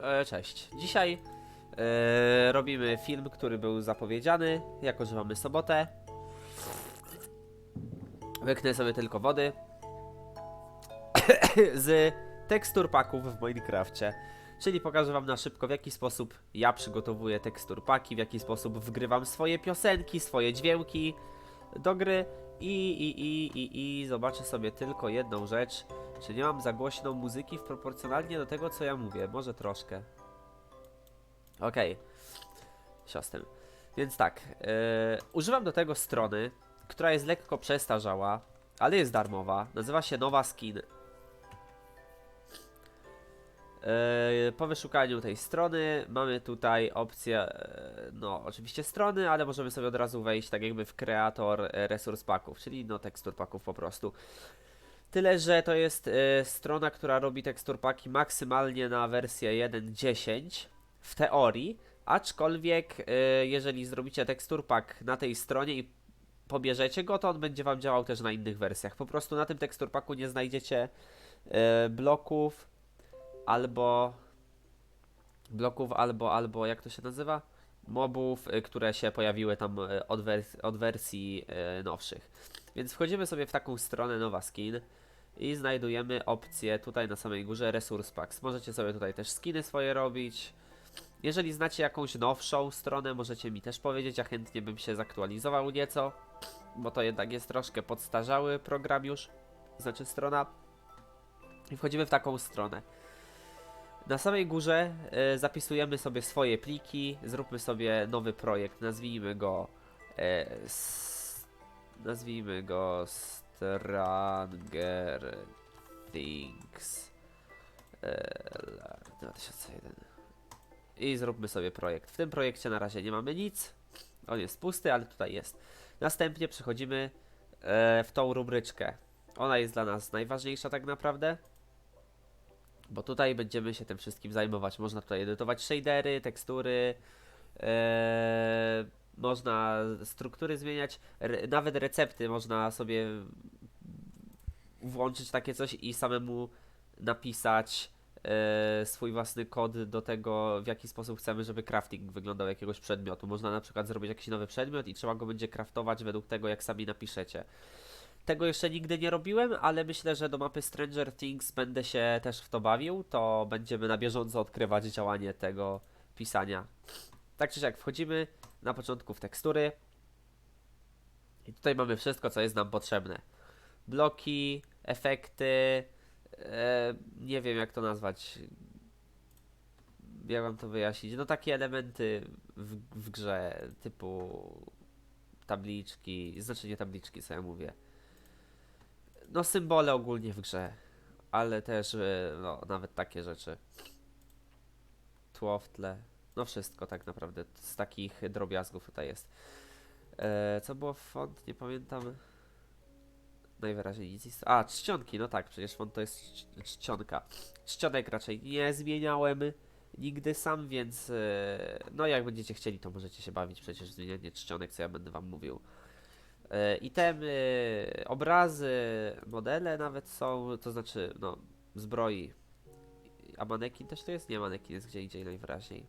E, cześć. Dzisiaj e, robimy film, który był zapowiedziany, jako że mamy sobotę. Łyknę sobie tylko wody. z tekstur paków w Minecrafcie. Czyli pokażę wam na szybko, w jaki sposób ja przygotowuję tekstur paki, w jaki sposób wgrywam swoje piosenki, swoje dźwięki do gry i, i, i, i, i zobaczę sobie tylko jedną rzecz. Czy nie mam za głośną muzyki w proporcjonalnie do tego, co ja mówię? Może troszkę. Okej. Siostem. Więc tak. Yy, używam do tego strony, która jest lekko przestarzała, ale jest darmowa. Nazywa się Nowa Skin. Yy, po wyszukaniu tej strony mamy tutaj opcję, yy, no oczywiście strony, ale możemy sobie od razu wejść tak jakby w kreator yy, resurs paków, czyli no tekstur paków po prostu. Tyle, że to jest e, strona, która robi tekstur paki maksymalnie na wersję 1.10 w teorii, aczkolwiek e, jeżeli zrobicie tekstur pak na tej stronie i pobierzecie go, to on będzie wam działał też na innych wersjach. Po prostu na tym tekstur paku nie znajdziecie e, bloków albo bloków albo albo jak to się nazywa? Mobów, e, które się pojawiły tam e, od, wers- od wersji e, nowszych. Więc wchodzimy sobie w taką stronę nowa skin i znajdujemy opcję tutaj na samej górze Resource Packs. Możecie sobie tutaj też skiny swoje robić. Jeżeli znacie jakąś nowszą stronę, możecie mi też powiedzieć, ja chętnie bym się zaktualizował nieco, bo to jednak jest troszkę podstarzały program już, znaczy strona. I wchodzimy w taką stronę. Na samej górze e, zapisujemy sobie swoje pliki, zróbmy sobie nowy projekt, nazwijmy go e, nazwijmy go Stranger Things e, 2001 i zróbmy sobie projekt. W tym projekcie na razie nie mamy nic, on jest pusty, ale tutaj jest. Następnie przechodzimy e, w tą rubryczkę. Ona jest dla nas najważniejsza tak naprawdę, bo tutaj będziemy się tym wszystkim zajmować. Można tutaj edytować shadery, tekstury, e, można struktury zmieniać, re, nawet recepty można sobie włączyć takie coś i samemu napisać e, swój własny kod do tego, w jaki sposób chcemy, żeby crafting wyglądał jakiegoś przedmiotu. Można na przykład zrobić jakiś nowy przedmiot i trzeba go będzie craftować według tego, jak sami napiszecie. Tego jeszcze nigdy nie robiłem, ale myślę, że do mapy Stranger Things będę się też w to bawił. To będziemy na bieżąco odkrywać działanie tego pisania. Tak czy siak, wchodzimy na początku w tekstury. I tutaj mamy wszystko, co jest nam potrzebne. Bloki, efekty, e, nie wiem jak to nazwać. Jak wam to wyjaśnić? No takie elementy w, w grze, typu tabliczki, znaczy nie tabliczki, co ja mówię. No symbole ogólnie w grze, ale też e, no, nawet takie rzeczy. Tło w tle. No wszystko tak naprawdę z takich drobiazgów tutaj jest. E, co było w font? Nie pamiętam. Najwyraźniej nic. ist- A, czcionki, no tak, przecież font to jest czci- czcionka. Czcionek raczej nie zmieniałem nigdy sam, więc e, no jak będziecie chcieli, to możecie się bawić przecież zmienianie czcionek, co ja będę wam mówił. E, itemy, obrazy, modele nawet są, to znaczy, no, zbroi. A manekin też to jest? Nie, manekin jest gdzie indziej najwyraźniej.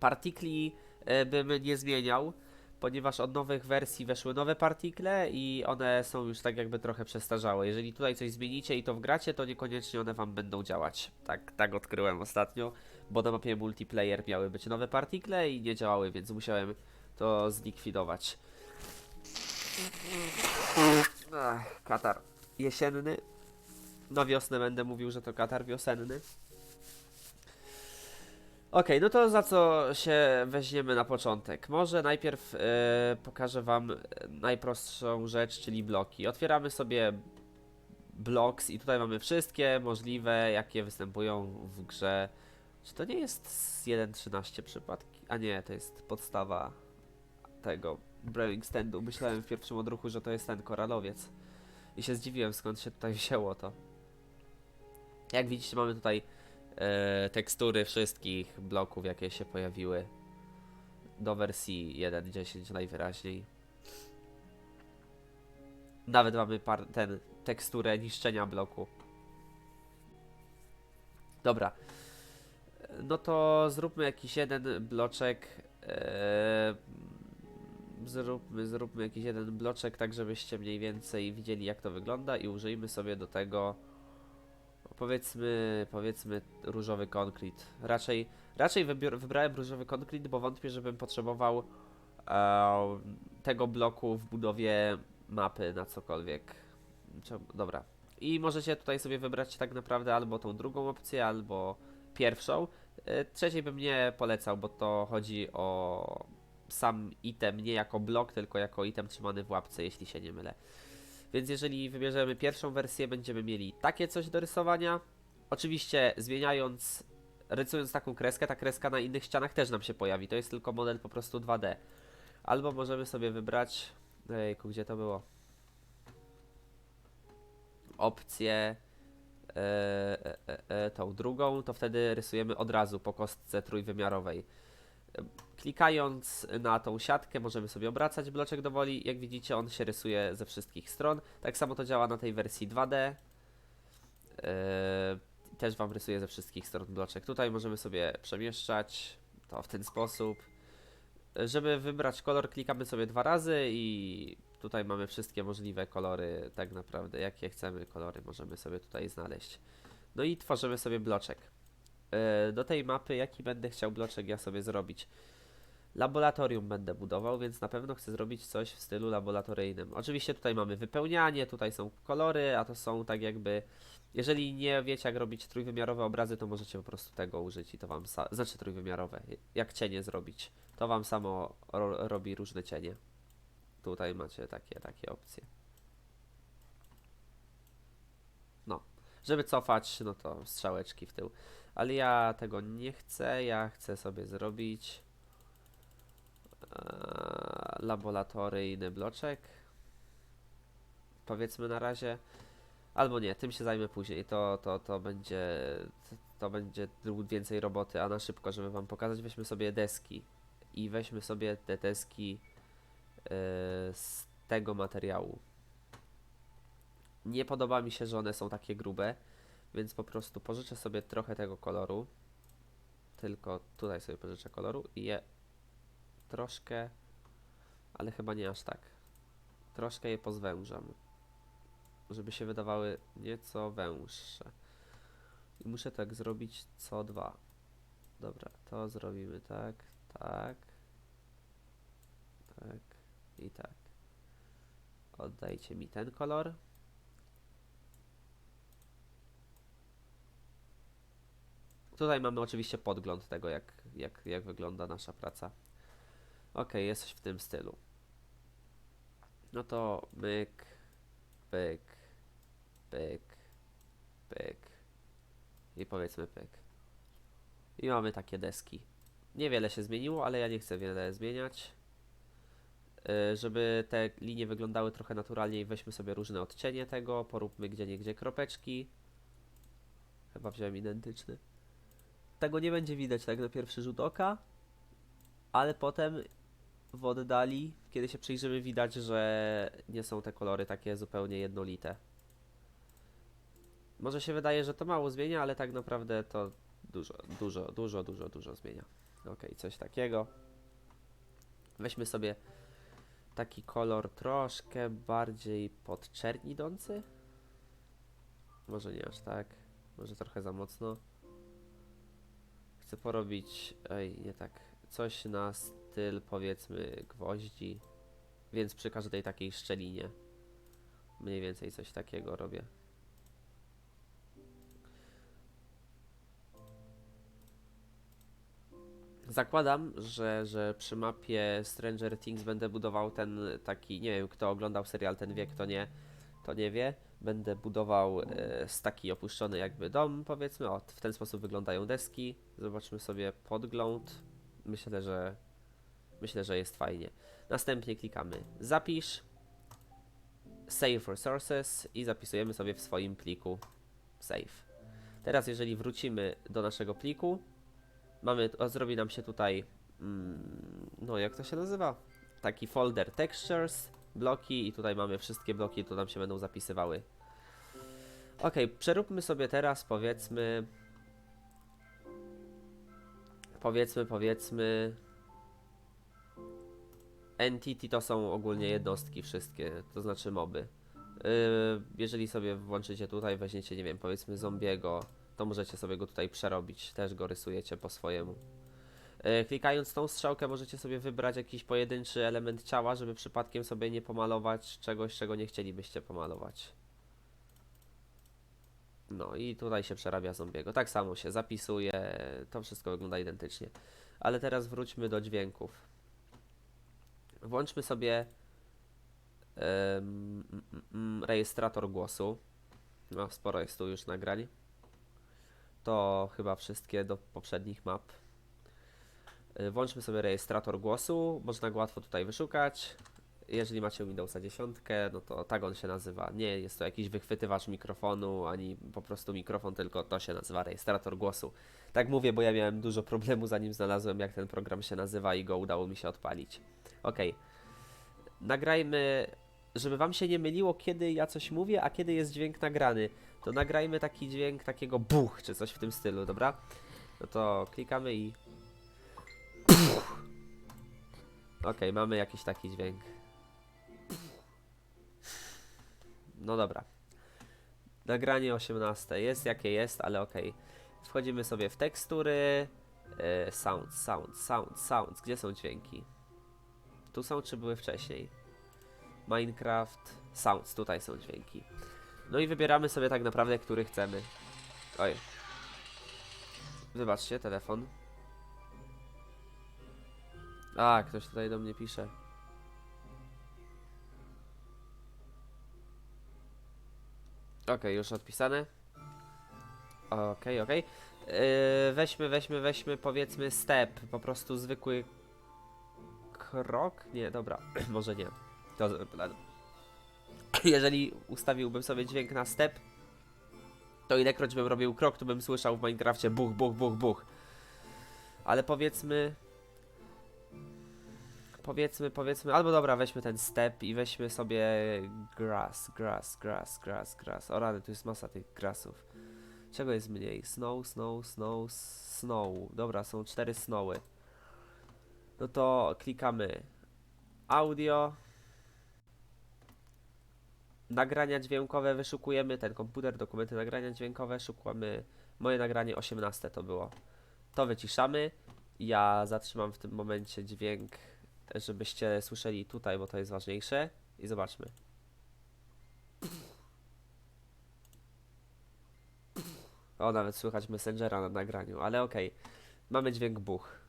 Partikli e, bym nie zmieniał, ponieważ od nowych wersji weszły nowe partikle i one są już tak jakby trochę przestarzałe. Jeżeli tutaj coś zmienicie i to wgracie, to niekoniecznie one wam będą działać. Tak, tak odkryłem ostatnio, bo na mapie multiplayer miały być nowe partikle i nie działały, więc musiałem to zlikwidować. Katar jesienny. Na wiosnę będę mówił, że to katar wiosenny. Okej, no to za co się weźmiemy na początek? Może najpierw e, pokażę wam e, najprostszą rzecz, czyli bloki. Otwieramy sobie blocks i tutaj mamy wszystkie możliwe, jakie występują w grze. Czy to nie jest z 1.13 przypadki? A nie, to jest podstawa tego Brewing Standu. Myślałem w pierwszym odruchu, że to jest ten koralowiec. I się zdziwiłem, skąd się tutaj wzięło to. Jak widzicie, mamy tutaj e, tekstury wszystkich bloków, jakie się pojawiły do wersji 1.10 najwyraźniej. Nawet mamy par, ten teksturę niszczenia bloku. Dobra. No to zróbmy jakiś jeden bloczek. E, zróbmy, zróbmy jakiś jeden bloczek, tak żebyście mniej więcej widzieli jak to wygląda i użyjmy sobie do tego powiedzmy, powiedzmy różowy konkret. Raczej, raczej wybrałem różowy konkret, bo wątpię, żebym potrzebował e, tego bloku w budowie mapy na cokolwiek. Dobra. I możecie tutaj sobie wybrać tak naprawdę albo tą drugą opcję, albo pierwszą. E, Trzeciej bym nie polecał, bo to chodzi o sam item, nie jako blok, tylko jako item trzymany w łapce, jeśli się nie mylę. Więc jeżeli wybierzemy pierwszą wersję, będziemy mieli takie coś do rysowania. Oczywiście zmieniając, rysując taką kreskę, ta kreska na innych ścianach też nam się pojawi. To jest tylko model po prostu 2D. Albo możemy sobie wybrać, ejku, gdzie to było? Opcję e, e, e, e, tą drugą, to wtedy rysujemy od razu po kostce trójwymiarowej. Klikając na tą siatkę możemy sobie obracać bloczek do woli. Jak widzicie on się rysuje ze wszystkich stron. Tak samo to działa na tej wersji 2D. E, też Wam rysuje ze wszystkich stron bloczek. Tutaj możemy sobie przemieszczać to w ten sposób. Żeby wybrać kolor klikamy sobie dwa razy i tutaj mamy wszystkie możliwe kolory, tak naprawdę jakie chcemy kolory możemy sobie tutaj znaleźć. No i tworzymy sobie bloczek. E, Do tej mapy jaki będę chciał bloczek ja sobie zrobić? Laboratorium będę budował, więc na pewno chcę zrobić coś w stylu laboratoryjnym. Oczywiście tutaj mamy wypełnianie, tutaj są kolory, a to są tak jakby... Jeżeli nie wiecie jak robić trójwymiarowe obrazy, to możecie po prostu tego użyć i to wam... Sa- znaczy trójwymiarowe, jak cienie zrobić. To wam samo ro robi różne cienie. Tutaj macie takie, takie opcje. No. Żeby cofać, no to strzałeczki w tył. Ale ja tego nie chcę, ja chcę sobie zrobić laboratoryjny bloczek. Powiedzmy na razie. Albo nie, tym się zajmę później. To, to, to będzie to będzie więcej roboty, a na szybko, żeby wam pokazać, weźmy sobie deski i weźmy sobie te deski eee, z tego materiału. Nie podoba mi się, że one są takie grube, więc po prostu pożyczę sobie trochę tego koloru. Tylko tutaj sobie pożyczę koloru i je troszkę, ale chyba nie aż tak. Troszkę je pozwężam, żeby się wydawały nieco węższe. I muszę tak zrobić co dwa. Dobra, to zrobimy tak, tak, tak i tak. Oddajcie mi ten kolor. Tutaj mamy oczywiście podgląd tego, jak, jak, jak wygląda nasza praca. Ok, jest w tym stylu. No to myk, pyk, pyk, pyk i powiedzmy pyk. I mamy takie deski. Niewiele się zmieniło, ale ja nie chcę wiele zmieniać. Yy, żeby te linie wyglądały trochę naturalniej, weźmy sobie różne odcienie tego, poróbmy gdzie niegdzie kropeczki. Chyba wziąłem identyczny. Tego nie będzie widać tak na pierwszy rzut oka, ale potem w oddali, kiedy się przyjrzymy, widać, że nie są te kolory takie zupełnie jednolite. Może się wydaje, że to mało zmienia, ale tak naprawdę to dużo, dużo, dużo, dużo, dużo zmienia. Ok, coś takiego. Weźmy sobie taki kolor troszkę bardziej pod czerń idący. Może nie aż tak, może trochę za mocno. Chcę porobić, ej, nie tak, coś na styl powiedzmy gwoździ, więc przy każdej takiej szczelinie mniej więcej coś takiego robię. Zakładam, że, że przy mapie Stranger Things będę budował ten taki, nie wiem kto oglądał serial, ten wie, kto nie, to nie wie. Będę budował e, z taki opuszczony jakby dom, powiedzmy. O, w ten sposób wyglądają deski. Zobaczmy sobie podgląd. Myślę, że myślę, że jest fajnie. Następnie klikamy zapisz, save resources i zapisujemy sobie w swoim pliku save. Teraz jeżeli wrócimy do naszego pliku, mamy, zrobi nam się tutaj, mm, no jak to się nazywa? Taki folder textures, bloki i tutaj mamy wszystkie bloki, tu nam się będą zapisywały. Ok, przeróbmy sobie teraz powiedzmy powiedzmy, powiedzmy. Entity to są ogólnie jednostki wszystkie, to znaczy moby. Yy, jeżeli sobie włączycie tutaj, weźmiecie, nie wiem, powiedzmy zombiego, to możecie sobie go tutaj przerobić, też go rysujecie po swojemu. Yy, klikając tą strzałkę możecie sobie wybrać jakiś pojedynczy element ciała, żeby przypadkiem sobie nie pomalować czegoś, czego nie chcielibyście pomalować. No i tutaj się przerabia zombiego. Tak samo się zapisuje, to wszystko wygląda identycznie. Ale teraz wróćmy do dźwięków. Włączmy sobie mm, rejestrator głosu. No, sporo jest tu już nagrań. To chyba wszystkie do poprzednich map. Y, Włączmy sobie rejestrator głosu. Można go łatwo tutaj wyszukać. Jeżeli macie Windowsa 10, no to tak on się nazywa. Nie jest to jakiś wychwytywacz mikrofonu, ani po prostu mikrofon, tylko to się nazywa rejestrator głosu. Tak mówię, bo ja miałem dużo problemu zanim znalazłem jak ten program się nazywa i go udało mi się odpalić. Ok. Nagrajmy, żeby wam się nie myliło, kiedy ja coś mówię, a kiedy jest dźwięk nagrany. To nagrajmy taki dźwięk takiego buch, czy coś w tym stylu, dobra? No to klikamy i... Ok, mamy jakiś taki dźwięk. No dobra. Nagranie 18 jest jakie jest, ale ok. Wchodzimy sobie w tekstury. E, sound, sound, sound, sounds. Gdzie są dźwięki? Tu są, czy były wcześniej? Minecraft, sounds, tutaj są dźwięki. No i wybieramy sobie tak naprawdę, który chcemy. Oj. Wybaczcie, telefon. A, ktoś tutaj do mnie pisze. Okej, już odpisane. Okej, okej. Yy, weźmy, weźmy, weźmy powiedzmy step, po prostu zwykły krok? Nie, dobra, może nie. To, jeżeli ustawiłbym sobie dźwięk na step, to ilekroć bym robił krok, to bym słyszał w Minecrafcie buch, buch, buch, buch. Ale powiedzmy... Powiedzmy, powiedzmy, albo dobra, weźmy ten step i weźmy sobie grass, grass, grass, grass, grass. O rany, tu jest masa tych grassów. Czego jest mniej? Snow, snow, snow, snow. Dobra, są cztery snowy. No to klikamy audio. Nagrania dźwiękowe wyszukujemy, ten komputer, dokumenty nagrania dźwiękowe, szukamy, moje nagranie 18 to było. To wyciszamy, ja zatrzymam w tym momencie dźwięk, żebyście słyszeli tutaj, bo to jest ważniejsze i zobaczmy. O, nawet słychać Messengera na nagraniu, ale okej. Mamy dźwięk buch.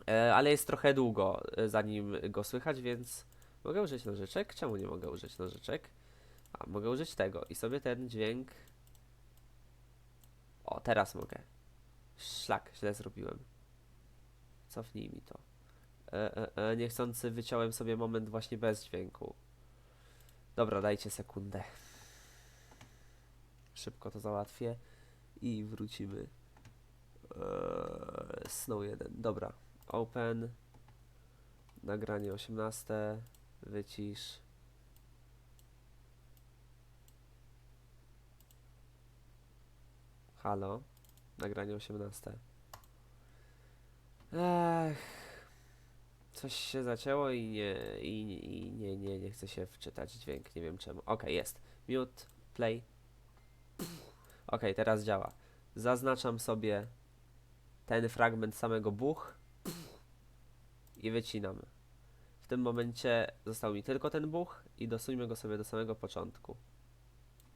E, ale jest trochę długo, e, zanim go słychać, więc mogę użyć nożyczek? Czemu nie mogę użyć nożyczek? A, mogę użyć tego i sobie ten dźwięk... O, teraz mogę. Szlak, źle zrobiłem. Cofnij mi to. E, e, e, niechcący wyciąłem sobie moment właśnie bez dźwięku. Dobra, dajcie sekundę. Szybko to załatwię i wrócimy. Eee, Snow 1. Dobra. Open. Nagranie 18. Wycisz. Halo. Nagranie 18. Ech. Coś się zacięło i nie, i, i nie, nie, nie chce się wczytać dźwięk, nie wiem czemu. Ok, jest. Mute, play. Ok, teraz działa. Zaznaczam sobie ten fragment samego buch i wycinamy. W tym momencie został mi tylko ten buch i dosuńmy go sobie do samego początku.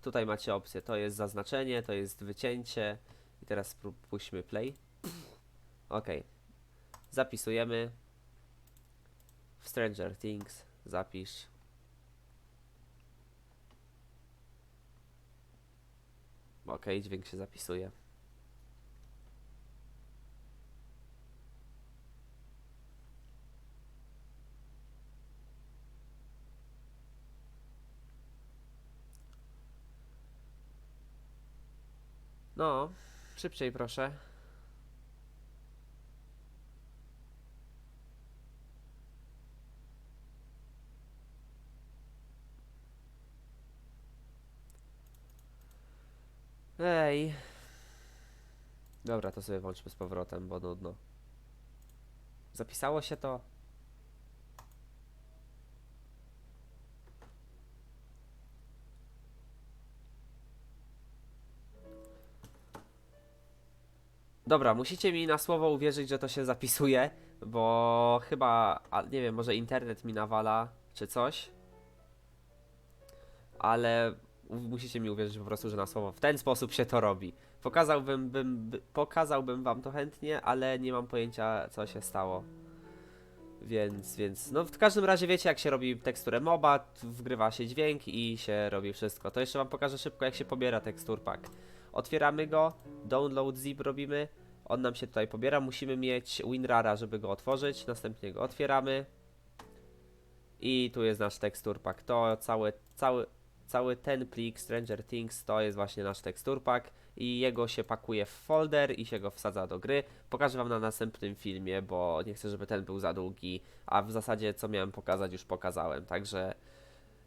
Tutaj macie opcję, to jest zaznaczenie, to jest wycięcie i teraz puśćmy play. Ok. Zapisujemy. W Stranger Things zapisz. Ok, dźwięk się zapisuje. No, szybciej proszę. Ej. Dobra, to sobie włączmy z powrotem, bo nudno. Zapisało się to? Dobra, musicie mi na słowo uwierzyć, że to się zapisuje, bo chyba, a, nie wiem, może internet mi nawala, czy coś. Ale musicie mi uwierzyć po prostu, że na słowo w ten sposób się to robi. Pokazałbym, bym, by, pokazałbym wam to chętnie, ale nie mam pojęcia, co się stało. Więc, więc, no w każdym razie wiecie, jak się robi teksturę MOBA, wgrywa się dźwięk i się robi wszystko. To jeszcze wam pokażę szybko, jak się pobiera tekstur pack. Otwieramy go, download zip robimy, on nam się tutaj pobiera, musimy mieć WinRARa, żeby go otworzyć, następnie go otwieramy. I tu jest nasz tekstur pack. To cały, cały, cały ten plik Stranger Things to jest właśnie nasz tekstur pack i jego się pakuje w folder i się go wsadza do gry. Pokażę wam na następnym filmie, bo nie chcę, żeby ten był za długi, a w zasadzie co miałem pokazać już pokazałem. Także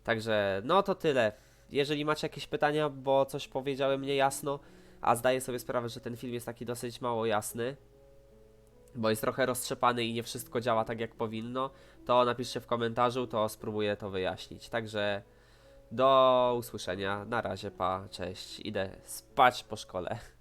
także no to tyle. Jeżeli macie jakieś pytania, bo coś powiedziałem niejasno, a zdaję sobie sprawę, że ten film jest taki dosyć mało jasny, bo jest trochę roztrzepany i nie wszystko działa tak jak powinno, to napiszcie w komentarzu, to spróbuję to wyjaśnić. Także do usłyszenia. Na razie, pa, cześć. Idę spać po szkole.